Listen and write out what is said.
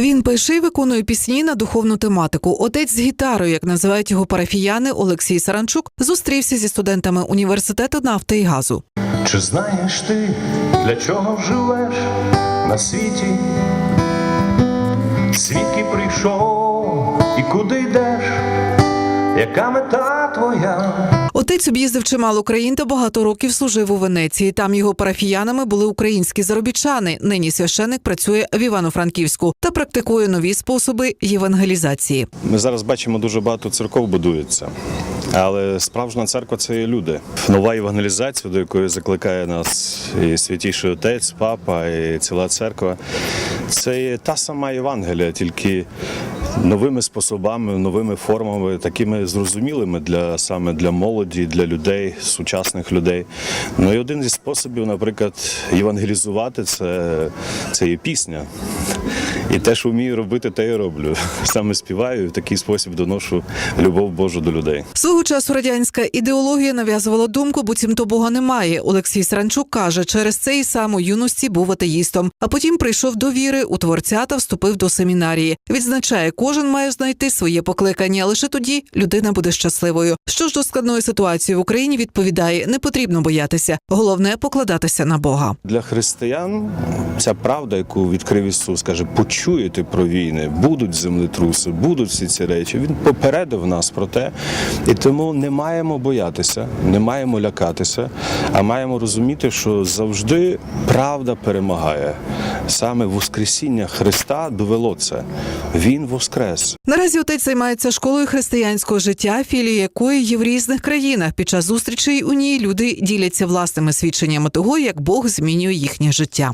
Він пише і виконує пісні на духовну тематику. Отець з гітарою, як називають його парафіяни, Олексій Саранчук, зустрівся зі студентами університету нафти і газу. Чи знаєш ти, для чого живеш на світі? Свідки прийшов і куди йдеш? Яка мета твоя? Отець об'їздив чимало країн та багато років служив у Венеції. Там його парафіянами були українські заробітчани. Нині священик працює в Івано-Франківську та практикує нові способи євангелізації. Ми зараз бачимо дуже багато церков будується, але справжня церква це є люди. Нова евангелізація, до якої закликає нас і святіший отець, папа, і ціла церква. Це є та сама Євангелія, тільки новими способами, новими формами, такими зрозумілими для саме для молоді, для людей, сучасних людей. Ну і один зі способів, наприклад, євангелізувати це, це є пісня. І те, що вмію робити, те і роблю. Саме співаю в такий спосіб доношу любов Божу до людей. Свого часу радянська ідеологія нав'язувала думку, буцімто Бога немає. Олексій Сранчук каже, через це і сам у юності був атеїстом, а потім прийшов до віри у творця та вступив до семінарії. Відзначає, кожен має знайти своє покликання. Лише тоді людина буде щасливою. Що ж до складної ситуації в Україні відповідає: не потрібно боятися. Головне покладатися на Бога. Для християн ця правда, яку відкрив Ісус, каже, почуєте про війни, будуть землетруси, будуть всі ці речі. Він попередив нас про те, і тому не маємо боятися, не маємо лякатися, а маємо розуміти, що завжди правда перемагає. Саме Воскресіння Христа довело це. Він воскрес. Наразі отець займається школою християнського життя, філії якої є в різних країнах. Під час зустрічей у ній люди діляться власними свідченнями того, як Бог змінює їхнє життя.